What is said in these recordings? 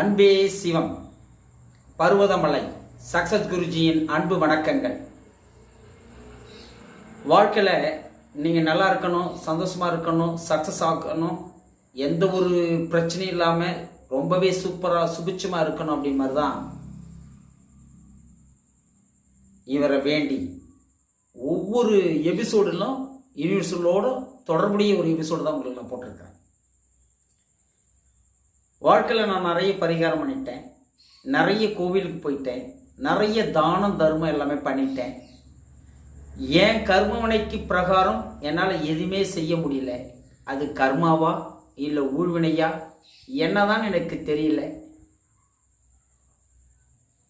அன்பே சிவம். பருவதமலை. சக்சஸ் குருஜியின் அன்பு வணக்கங்கள். வாழ்க்கையில் நீங்கள் நல்லா இருக்கணும் சந்தோஷமாக இருக்கணும் சக்ஸஸ் ஆகணும் எந்த ஒரு பிரச்சனையும் இல்லாமல் ரொம்பவே சூப்பராக சுபிச்சமாக இருக்கணும் அப்படின் மாதிரி தான் இவரை வேண்டி ஒவ்வொரு எபிசோடிலும் யூனிவர்சலோடு தொடர்புடைய ஒரு எபிசோடு தான் உங்களுக்கு நான் போட்டிருக்கிறேன். வாழ்க்கையில் நான் நிறைய பரிகாரம் பண்ணிட்டேன். நிறைய கோவிலுக்கு போயிட்டேன். நிறைய தானம் தர்மம் எல்லாமே பண்ணிட்டேன். என் கர்மவினைக்கு பிரகாரம் என்னால் எதுவுமே செய்ய முடியல. அது கர்மாவா இல்லை ஊழ்வினையா? என்னதான் எனக்கு தெரியல.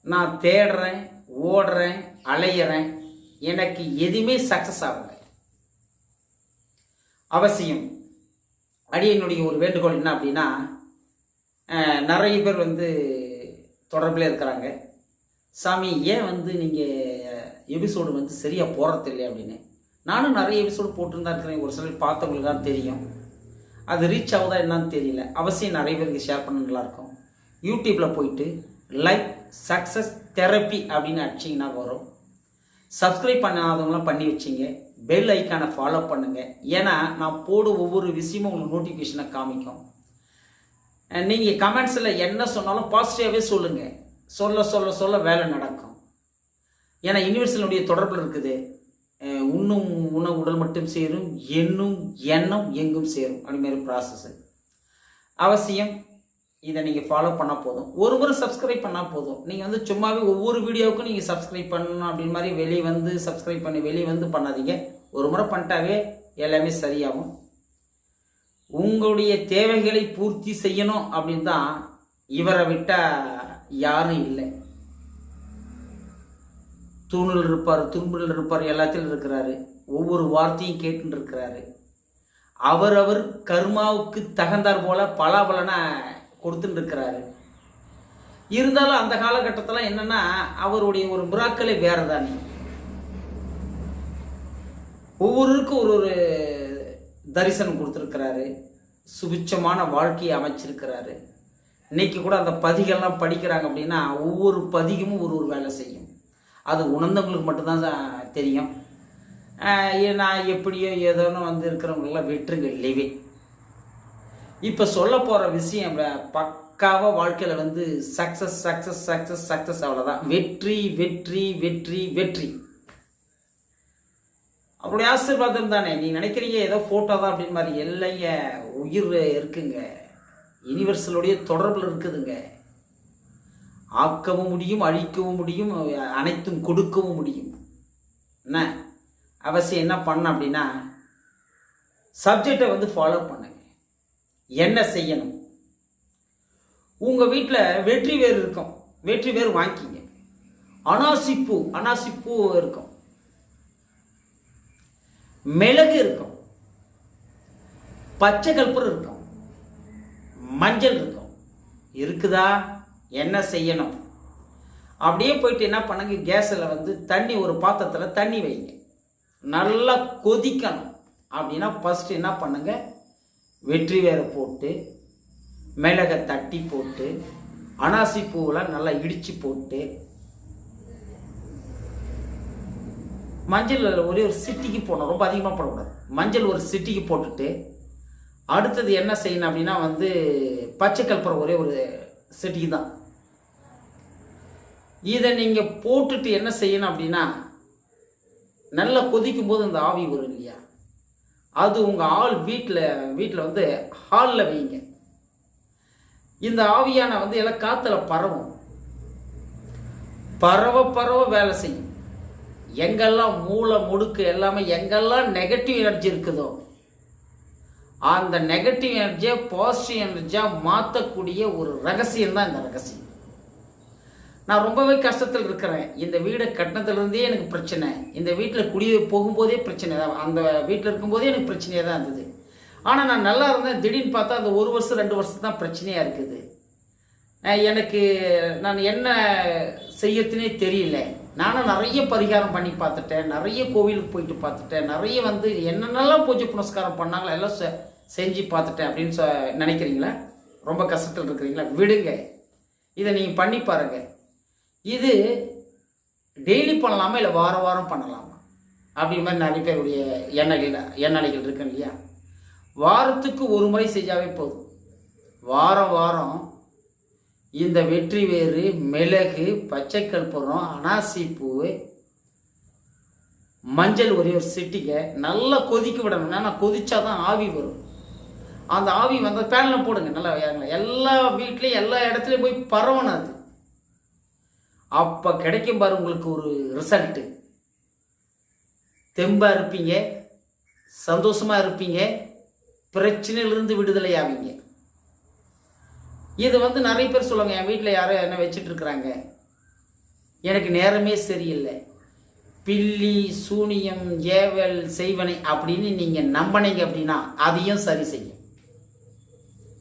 நான் தேடுறேன் ஓடுறேன் அலையிறேன். எனக்கு எதுவுமே சக்ஸஸ் ஆகலை. அவசியம். அடியனுடைய ஒரு வேண்டுகோள் என்ன அப்படின்னா நிறைய பேர் வந்து தொடர்பில் இருக்கிறாங்க. சாமி ஏன் வந்து நீங்கள் எபிசோடு வந்து சரியாக போகிறது இல்லையா அப்படின்னு? நானும் நிறைய எபிசோடு போட்டுருந்தா இருக்கிறேன். ஒரு சிலர் பார்த்தவங்களுக்கு தான் தெரியும். அது ரீச் ஆகுதா என்னன்னு தெரியல. அவசியம் நிறைய பேருக்கு ஷேர் பண்ண நல்லாயிருக்கும் யூடியூப்பில் போயிட்டு லைக் சக்ஸஸ் தெரப்பி அப்படின்னு அடிச்சிங்கன்னா வரும். சப்ஸ்கிரைப் பண்ணாதவங்களாம் பண்ணி வச்சிங்க. பெல் ஐக்கானை ஃபாலோ பண்ணுங்கள் ஏன்னா நான் போடு ஒவ்வொரு விஷயமும் உங்களுக்கு நோட்டிஃபிகேஷனை காமிக்கும். நீங்கள் கமெண்ட்ஸில் என்ன சொன்னாலும் பாசிட்டிவாகவே சொல்லுங்கள் சொல்ல சொல்ல சொல்ல வேலை நடக்கும். ஏன்னா யூனிவர்சலுடைய தொடர்பில் இருக்குது. உண்ணும் உணவு உடல் மட்டும் சேரும் எண்ணும் எண்ணம் எங்கும் சேரும். அப்படிமாரி ப்ராசஸ் அவசியம் இதை நீங்கள் ஃபாலோ பண்ணால் போதும். ஒரு முறை சப்ஸ்கிரைப் பண்ணால் போதும். நீங்கள் வந்து சும்மாவே ஒவ்வொரு வீடியோவுக்கும் நீங்கள் சப்ஸ்கிரைப் பண்ணணும் அப்படின்னு மாதிரி வெளியே வந்து சப்ஸ்கிரைப் பண்ணி வெளியே வந்து பண்ணாதீங்க. ஒரு முறை பண்ணிட்டாவே எல்லாமே சரியாகும். உங்களுடைய தேவைகளை பூர்த்தி செய்யணும் அப்படின்னு தான் இவரை விட்டால் யாரும் இல்லை. தூணில் இருப்பார் துன்பில் இருப்பார் எல்லாத்திலும் இருக்கிறாரு. ஒவ்வொரு வார்த்தையும் கேட்டுன்னு இருக்கிறாரு. அவரவர் கர்மாவுக்கு தகுந்தார் போல பலாபலனை கொடுத்துட்டு இருக்கிறாரு. இருந்தாலும் அந்த காலகட்டத்தில் என்னன்னா அவருடைய ஒரு புறாக்களே வேற தானே ஒரு ஒரு தரிசனம் கொடுத்துருக்கிறாரு. சுபிட்சமான வாழ்க்கையை அமைச்சிருக்கிறாரு. இன்னைக்கு கூட அந்த பதிகள்லாம் படிக்கிறாங்க அப்படின்னா ஒவ்வொரு பதிகமும் ஒரு ஒரு வேலை செய்யும். அது உணர்ந்தவங்களுக்கு மட்டும்தான் தெரியும். நான் எப்படியோ ஏதோன்னு வந்து இருக்கிறவங்களெல்லாம் வெற்றுங்க லிவே இப்போ சொல்ல போகிற விஷயம் பக்காவாக வாழ்க்கையில் வந்து சக்ஸஸ் சக்ஸஸ் சக்ஸஸ் சக்ஸஸ் அவ்வளோதான் வெற்றி வெற்றி வெற்றி வெற்றி. அவருடைய ஆசீர்வாதம் தானே? நீ நினைக்கிறீங்க ஏதோ ஃபோட்டோ தான் அப்படின்னு மாதிரி எல்லைய உயிர் இருக்குங்க. யுனிவர்சலுடைய தொடர்பில் இருக்குதுங்க. ஆக்கவும் முடியும் அழிக்கவும் முடியும் அனைத்தும் கொடுக்கவும் முடியும். என்ன? அவசியம் என்ன பண்ண அப்படின்னா சப்ஜெக்டை வந்து ஃபாலோ பண்ணுங்க. என்ன செய்யணும்? உங்கள் வீட்டில் வெற்றி வேர் இருக்கும். வெற்றி வேர் வாங்கிக்கிங்க. அனாசிப்பூ அனாசிப்பூ இருக்கும். மிளகு இருக்கும். பச்சை கற்பூரம் இருக்கும். மஞ்சள் இருக்கும். இருக்குதா? என்ன செய்யணும்? அப்படியே போயிட்டு என்ன பண்ணுங்க? கேஸில் வந்து தண்ணி ஒரு பாத்திரத்தில் தண்ணி வைங்க. நல்லா கொதிக்கணும். அப்படின்னா ஃபஸ்ட்டு என்ன பண்ணுங்க? வெற்றி வேரை போட்டு மிளகை தட்டி போட்டு அனாசி பூவெலாம் நல்லா இடித்து போட்டு மஞ்சள் ஒரே ஒரு சிட்டிக்கு போடணும். ரொம்ப அதிகமாக போடக்கூடாது. மஞ்சள் ஒரு சிட்டிக்கு போட்டுட்டு அடுத்தது என்ன செய்யணும் அப்படின்னா வந்து பச்சை கற்பூரம் ஒரே ஒரு சிட்டிக்கு தான். இதை நீங்கள் போட்டுட்டு என்ன செய்யணும் அப்படின்னா நல்லா கொதிக்கும் போது இந்த ஆவி வரும் இல்லையா? அது உங்கள் ஆள் வீட்டில் வீட்டில் வந்து ஹாலில் வைங்க. இந்த ஆவியான வந்து எல்லாம் காற்றுல பரவும். பரவ பரவ வேலை செய்யும். எங்கெல்லாம் மூளை முடுக்கு எல்லாமே எங்கெல்லாம் நெகட்டிவ் எனர்ஜி இருக்குதோ அந்த நெகட்டிவ் எனர்ஜியை பாசிட்டிவ் எனர்ஜியாக மாற்றக்கூடிய ஒரு ரகசியம் தான் இந்த ரகசியம். நான் ரொம்பவே கஷ்டத்தில் இருக்கிறேன். இந்த வீடை கட்டினதுலேருந்தே எனக்கு பிரச்சனை. இந்த வீட்டில் குடி போகும்போதே பிரச்சனை. தான் அந்த வீட்டில் இருக்கும்போதே எனக்கு பிரச்சனையாக தான் இருந்தது. ஆனால் நான் நல்லா இருந்தேன். திடீர்னு பார்த்தா அந்த ஒரு வருஷம் ரெண்டு வருஷம் தான் பிரச்சனையாக இருக்குது. எனக்கு நான் என்ன செய்யறதுனே தெரியல. நானும் நிறைய பரிகாரம் பண்ணி பார்த்துட்டேன் நிறைய கோவிலுக்கு போயிட்டு பார்த்துட்டேன் நிறைய வந்து என்னென்னலாம் பூஜை புனஸ்காரம் பண்ணாங்களோ எல்லாம் செ- செஞ்சு பார்த்துட்டேன் அப்படின்னு சொ நினைக்கிறீங்களா? ரொம்ப கஷ்டத்தில் இருக்கிறீங்களா? விடுங்க. இதை நீங்கள் பண்ணி பாருங்கள் இது டெய்லி பண்ணலாமா இல்லை வாரம் வாரம் பண்ணலாமா? அப்படி மாதிரி நிறைய பேருடைய எண்ணெய்கள் எண்ணெய்கள் இருக்கு இல்லையா? வாரத்துக்கு ஒரு முறை செஞ்சாவே போதும். வாரம் வாரம் இந்த வெற்றி வேறு மிளகு பச்சை கற்பூரம் அனாசி மஞ்சள் ஒரே ஒரு சிட்டிக்கை நல்லா கொதிக்க விடணும். ஏன்னா கொதிச்சா தான் ஆவி வரும். அந்த ஆவி வந்து பேனில் போடுங்க நல்லா எல்லா வீட்லேயும் எல்லா இடத்துலையும் போய் பரவணும் அது. அப்போ கிடைக்கும் பாரு உங்களுக்கு ஒரு ரிசல்ட்டு தெம்பாக இருப்பீங்க சந்தோஷமாக இருப்பீங்க பிரச்சனையிலிருந்து விடுதலை ஆவீங்க இது வந்து நிறைய பேர் சொல்லுவாங்க என் வீட்டில் யாரோ என்ன வச்சுட்டு இருக்கிறாங்க எனக்கு நேரமே சரியில்லை. பில்லி சூனியம் ஏவல் செய்வனை அப்படின்னு நீங்கள் நம்பினீங்க அப்படின்னா அதையும் சரி செய்யும்.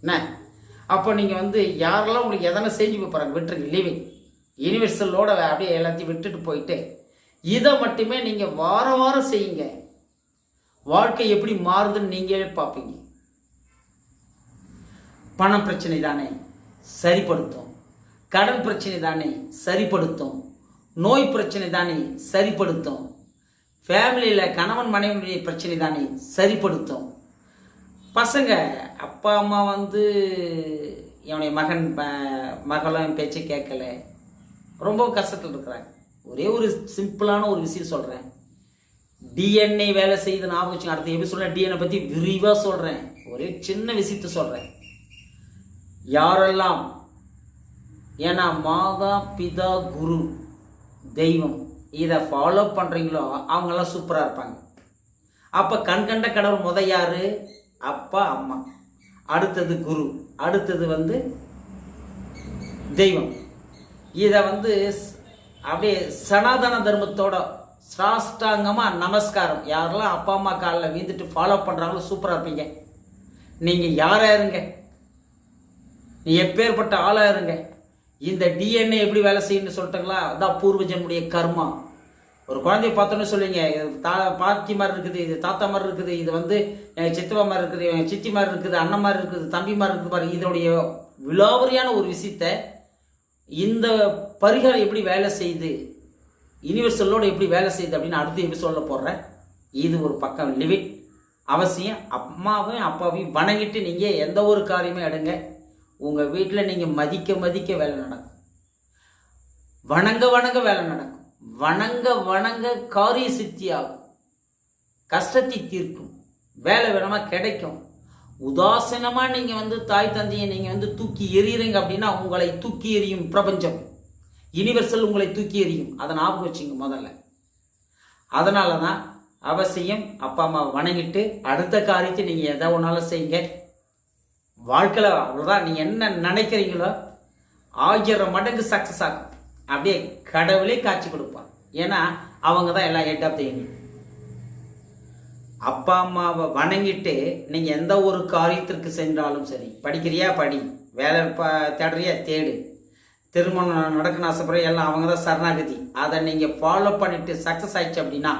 என்ன? அப்போ நீங்கள் வந்து யாரெல்லாம் உங்களுக்கு எதனா செஞ்சு போகிறாங்க விட்டுருங்க லிவிங் யூனிவர்சலோட அப்படியே எல்லாத்தையும் விட்டுட்டு போயிட்டு இதை மட்டுமே நீங்கள் வாரம் வாரம் செய்யுங்க. வாழ்க்கை எப்படி மாறுதுன்னு நீங்களே பார்ப்பீங்க. பணம் பிரச்சனை தானே சரிப்படுத்தும். கடன் பிரச்சனை தானே சரிப்படுத்தும். நோய் பிரச்சனை தானே சரிப்படுத்தும். ஃபேமிலியில் கணவன் மனைவியுடைய பிரச்சனை தானே சரிப்படுத்தும். பசங்க அப்பா அம்மா வந்து என்னுடைய மகன் மகளும் என் பேச்சை கேட்கல. ரொம்ப கஷ்டத்தில் இருக்கிறாங்க. ஒரே ஒரு சிம்பிளான ஒரு விஷயம் சொல்கிறேன் டிஎன்ஏ வேலை செய்து ஞாபகம் வச்சுங்க அடுத்த சொல்கிறேன் டிஎன்ஏ பற்றி விரிவாக சொல்கிறேன் ஒரே சின்ன விஷயத்த சொல்கிறேன் யாரெல்லாம்? ஏன்னா மாதா பிதா குரு தெய்வம். இதை ஃபாலோ பண்ணுறீங்களோ அவங்கெல்லாம் சூப்பராக இருப்பாங்க. அப்போ கண் கண்ட கடவுள் முத யாரு? அப்பா அம்மா. அடுத்தது குரு. அடுத்தது வந்து தெய்வம். இதை வந்து அப்படியே சனாதன தர்மத்தோட சாஷ்டாங்கமாக நமஸ்காரம். யாரெல்லாம் அப்பா அம்மா காலில் வீந்துட்டு ஃபாலோ பண்ணுறாங்களோ சூப்பராக இருப்பீங்க. நீங்கள் யாராக இருங்க? நீ எப்பேற்பட்ட ஆளாக இருங்க. இந்த டிஎன்ஏ எப்படி வேலை செய்யணும்னு சொல்லிட்டுங்களா? அதான் பூர்வஜனுடைய கர்மா. ஒரு குழந்தைய பார்த்தோன்னு சொல்லுவீங்க தா பாட்டி மாதிரி இருக்குது இது தாத்தா மாதிரி இருக்குது இது வந்து என் சித்தப்பா மாதிரி இருக்குது என் சித்தி மாதிரி இருக்குது அண்ணன் மாதிரி இருக்குது தம்பி மாதிரி இருக்குது பாருங்க. இதனுடைய விலாவரியான ஒரு விஷயத்த இந்த பரிகாரம் எப்படி வேலை செய்யுது யூனிவர்சலோடு எப்படி வேலை செய்யுது அப்படின்னு அடுத்த எபிசோடில் போடுறேன் இது ஒரு பக்கம் லிமிட் அவசியம் அம்மாவையும் அப்பாவையும் வணங்கிட்டு நீங்கள் எந்த ஒரு காரியமே எடுங்க. உங்கள் வீட்டில் நீங்கள் மதிக்க மதிக்க வேலை நடக்கும். வணங்க வணங்க வேலை நடக்கும். வணங்க வணங்க காரிய சித்தி ஆகும். கஷ்டத்தை தீர்க்கும். வேலை வேணமாக கிடைக்கும். உதாசீனமாக நீங்கள் வந்து தாய் தந்தையை நீங்கள் வந்து தூக்கி எறிகிறீங்க அப்படின்னா உங்களை தூக்கி எறியும் பிரபஞ்சம். யுனிவர்சல் உங்களை தூக்கி எறியும். அதை ஞாபகம் வச்சுங்க முதல்ல. அதனால தான் அவசியம் அப்பா அம்மா வணங்கிட்டு அடுத்த காரியத்தை நீங்கள் எதை ஒன்றாலும் செய்யுங்க. வாழ்க்கையில் அவ்வளோதான் நீங்கள் என்ன நினைக்கிறீங்களோ ஆயிரம் மடங்கு சக்ஸஸ் ஆகும். அப்படியே கடவுளே காட்சி கொடுப்பான் ஏன்னா அவங்க தான் எல்லாம் ஹெட் ஆஃப் த அப்பா அம்மாவை வணங்கிட்டு நீங்கள் எந்த ஒரு காரியத்திற்கு சென்றாலும் சரி படிக்கிறியா படி. வேலை ப தேடுறியா தேடு. திருமணம் நடக்கணும் ஆசைப்படுற எல்லாம் அவங்க தான் சரணாகதி. அதை நீங்கள் ஃபாலோ பண்ணிட்டு சக்ஸஸ் ஆயிடுச்சு அப்படின்னா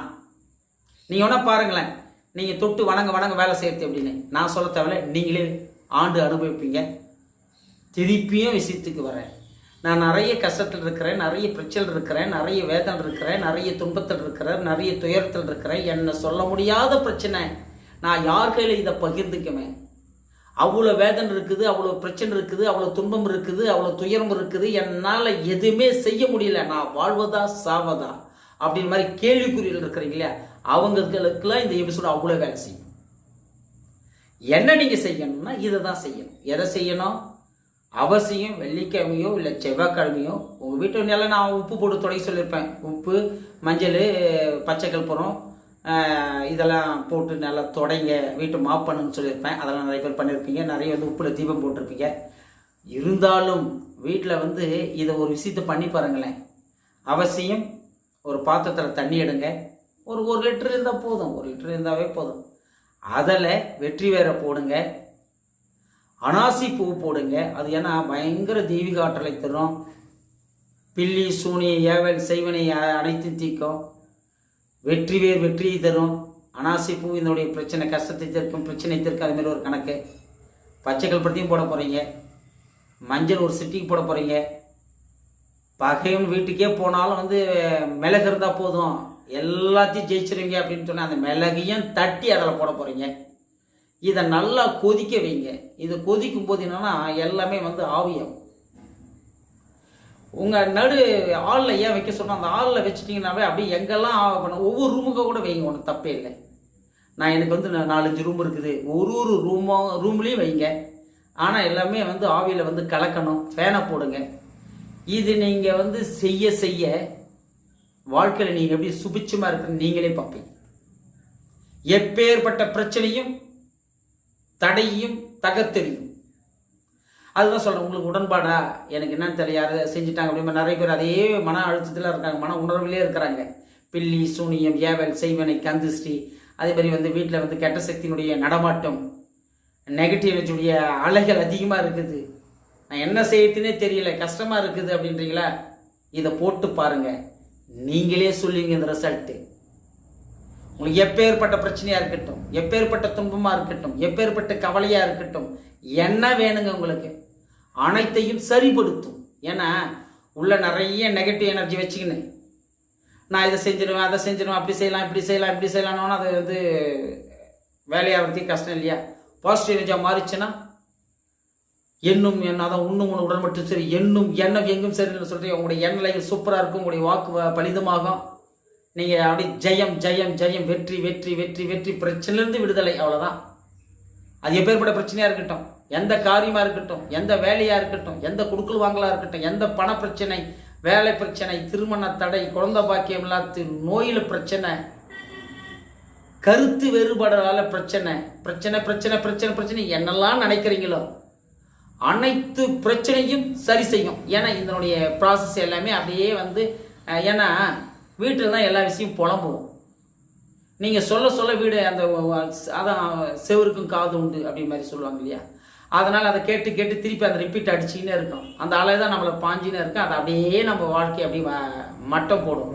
நீங்கள் ஒன்றா பாருங்களேன். நீங்கள் தொட்டு வணங்க வணங்க வேலை செய்யறது அப்படின்னு நான் சொல்ல தேவையில்ல நீங்களே ஆண்டு அனுபவிப்பீங்க. திருப்பியும் விஷயத்துக்கு வரேன். நான் நிறைய கஷ்டத்தில் இருக்கிறேன் நிறைய பிரச்சனை இருக்கிறேன் நிறைய வேதனை இருக்கிறேன் நிறைய துன்பத்தில் இருக்கிறேன் நிறைய துயரத்தில் இருக்கிறேன். என்னை சொல்ல முடியாத பிரச்சனை. நான் யார் கையில் இதை பகிர்ந்துக்குவேன் அவ்வளோ வேதனை இருக்குது அவ்வளோ பிரச்சனை இருக்குது அவ்வளோ துன்பம் இருக்குது அவ்வளோ துயரம் இருக்குது. என்னால் எதுவுமே செய்ய முடியல. நான் வாழ்வதா சாவதா? அப்படின்ற மாதிரி கேள்விக்குறிகள் இருக்கிறீங்க இல்லையா? அவங்களுக்கெல்லாம் இந்த எபிசோடு அவ்வளோ வேலை செய்யும். என்ன நீங்கள் செய்யணும்னா இதை தான் செய்யணும். எதை செய்யணும்? அவசியம் வெள்ளிக்கிழமையோ இல்லை செவ்வாய்க்கிழமையோ உங்கள் வீட்டு நிலை நான் உப்பு போட்டு தொடங்கி சொல்லியிருப்பேன். உப்பு மஞ்சள் பச்சை கற்பூரம் இதெல்லாம் போட்டு நல்லா தொடங்க. வீட்டு மாப் பண்ணுன்னு சொல்லியிருப்பேன். அதெல்லாம் நிறைய பேர் பண்ணியிருப்பீங்க. நிறைய வந்து உப்பில் தீபம் போட்டிருப்பீங்க. இருந்தாலும் வீட்டில் வந்து இதை ஒரு விஷயத்தை பண்ணி பாருங்களேன். அவசியம் ஒரு பாத்திரத்தில் தண்ணி எடுங்க. ஒரு ஒரு லிட்டர் இருந்தால் போதும். ஒரு லிட்டர் இருந்தாவே போதும். அதில் வெற்றி வேற போடுங்க. அனாசி பூ போடுங்க. அது ஏன்னா பயங்கர தெய்வீக ஆற்றலை தரும். பில்லி சூனி ஏவல் செய்வனை அனைத்தும் தீக்கும். வெற்றி வேர் வெற்றியை தரும். அனாசி பூ இதனுடைய பிரச்சனை கஷ்டத்தை தீர்க்கும் பிரச்சனை தீர்க்கும் அது மாதிரி ஒரு கணக்கு. பச்சை கல்பத்தையும் போட போகிறீங்க மஞ்சள் ஒரு சிட்டிக்கு போட போகிறீங்க பகையும் வீட்டுக்கே போனாலும் வந்து மிளகு இருந்தால் போதும். எல்லாத்தையும் ஜெயிச்சிருவீங்க அப்படின்னு சொன்னால் அந்த மிளகையும் தட்டி அதில் போட போகிறீங்க இதை நல்லா கொதிக்க வைங்க. இது கொதிக்கும் போது என்னென்னா எல்லாமே வந்து ஆவியாகும். உங்கள் நடு ஆளில் ஏன் வைக்க சொன்னால் அந்த ஆளில் வச்சிட்டிங்கனாவே அப்படியே எங்கெல்லாம் ஆவ பண்ண ஒவ்வொரு ரூமுக்கு கூட வைங்க ஒன்றும் தப்பே இல்லை. நான் எனக்கு வந்து நாலஞ்சு ரூம் இருக்குது. ஒரு ஒரு ரூமோ ரூம்லேயும் வைங்க. ஆனால் எல்லாமே வந்து ஆவியில் வந்து கலக்கணும். ஃபேனை போடுங்க. இது நீங்கள் வந்து செய்ய செய்ய வாழ்க்கையில் நீங்கள் எப்படி சுபிச்சமாக இருக்குன்னு நீங்களே பார்ப்பீங்க. எப்பேற்பட்ட பிரச்சனையும் தடையும் தகர்த்தெறியும். அதுதான் சொல்கிறேன் உங்களுக்கு உடன்பாடா? எனக்கு என்னன்னு தெரியல யார் செஞ்சுட்டாங்க அப்படின்னு நிறைய பேர் அதே மன அழுத்தத்தில் இருக்காங்க மன உணர்விலே இருக்கிறாங்க. பில்லி சூனியம் ஏவல் செய்வனை கந்துஸ்ரீ அதே மாதிரி வந்து வீட்டில் வந்து கெட்ட சக்தியினுடைய நடமாட்டம் நெகட்டிவ் எனர்ஜியுடைய அலைகள் அதிகமாக இருக்குது. நான் என்ன செய்யறதுனே தெரியல கஷ்டமாக இருக்குது அப்படின்றீங்களா? இதை போட்டு பாருங்கள் நீங்களே சொல்லுவீங்க இந்த ரிசல்ட்டு உங்களுக்கு எப்பேற்பட்ட பிரச்சனையா இருக்கட்டும் எப்பேற்பட்ட துன்பமா இருக்கட்டும் எப்பேற்பட்ட கவலையா இருக்கட்டும் என்ன வேணுங்க உங்களுக்கு? அனைத்தையும் சரிப்படுத்தும். ஏன்னா உள்ள நிறைய நெகட்டிவ் எனர்ஜி வச்சுக்கின்னு நான் இதை செஞ்சிடுவேன் அதை செஞ்சிடுவேன் அப்படி செய்யலாம் இப்படி செய்யலாம் இப்படி செய்யலாம்னு அது வந்து வேலையாகிறதுக்கு கஷ்டம் இல்லையா? பாசிட்டிவ் எனர்ஜியாக மாறிச்சுன்னா என்னும் என்ன அதான் உண்ணும் உணவு உடல் மட்டும் சரி என்னும் எண்ணம் எங்கும் சரி சொல்றீங்க உங்களுடைய எண்ணலைகள் சூப்பராக இருக்கும் உங்களுடைய வாக்கு வ- பலிதமாகும். நீங்கள் அப்படி ஜெயம் ஜெயம் ஜெயம் வெற்றி வெற்றி வெற்றி வெற்றி பிரச்சனையிலிருந்து விடுதலை அவ்வளோதான் அது எப்பேற்பட்ட பிரச்சனையாக இருக்கட்டும் எந்த காரியமாக இருக்கட்டும் எந்த வேலையாக இருக்கட்டும் எந்த குடுக்கல் வாங்கலாக இருக்கட்டும் எந்த பண பிரச்சனை வேலை பிரச்சனை திருமண தடை குழந்தை பாக்கியம் இல்லாத்து நோயில் பிரச்சனை கருத்து வேறுபாடுகளால் பிரச்சனை பிரச்சனை பிரச்சனை பிரச்சனை பிரச்சனை என்னெல்லாம் நினைக்கிறீங்களோ அனைத்து பிரச்சனையும் சரி செய்யும். ஏன்னா இதனுடைய ப்ராசஸ் எல்லாமே அப்படியே வந்து ஏன்னா வீட்டில் தான் எல்லா விஷயம் புலம்புவோம். நீங்கள் சொல்ல சொல்ல வீடு அந்த அதான் செவருக்கும் காது உண்டு அப்படி மாதிரி சொல்லுவாங்க இல்லையா? அதனால் அதை கேட்டு கேட்டு திருப்பி அந்த ரிப்பீட் அடிச்சுக்கினே இருக்கும் அந்த அலை தான் நம்மளை பாஞ்சினே இருக்கும் அதை அப்படியே நம்ம வாழ்க்கை அப்படியே மட்டம் போடும்.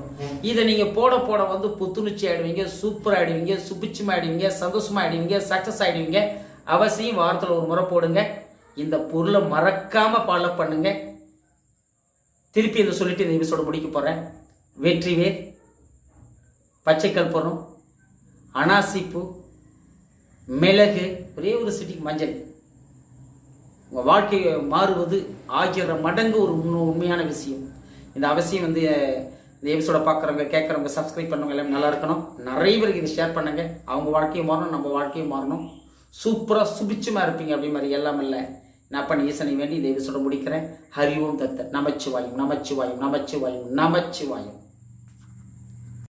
இதை நீங்கள் போட போட வந்து புத்துணர்ச்சி ஆயிடுவீங்க சூப்பர் ஆயிடுவீங்க சுபிச்சமாக ஆயிடுவீங்க சந்தோஷமாக ஆயிடுவீங்க சக்ஸஸ் ஆகிடுவீங்க அவசியம் வாரத்தில் ஒரு முறை போடுங்க. இந்த பொருளை மறக்காம ஃபாலோ பண்ணுங்க. திருப்பி இதை சொல்லிட்டு இந்த எபிசோட முடிக்க போறேன். வெற்றிவேர் பச்சை கற்பூரம் அனாசிப்பூ. மிளகு. ஒரே ஒரு சிட்டிக்கு மஞ்சள். உங்கள் வாழ்க்கையை மாறுவது ஆகிற மடங்கு ஒரு உண்மையான விஷயம். இந்த அவசியம் வந்து இந்த எபிசோட பார்க்குறவங்க கேட்குறவங்க சப்ஸ்கிரைப் பண்ணவங்க எல்லாம் நல்லா இருக்கணும். நிறைய பேருக்கு இதை ஷேர் பண்ணுங்க. அவங்க வாழ்க்கையும் மாறணும் நம்ம வாழ்க்கையும் மாறணும். சூப்பராக சுபிச்சமாக இருப்பீங்க அப்படி மாதிரி எல்லாம் இல்லை. நான் ஈசனை வேண்டி இந்த எபிசோட முடிக்கிறேன். ஹரி ஓம் தத்த நமச்சிவாயும் நமச்சிவாயும் நமச்சிவாயும் நமச்சிவாயும்.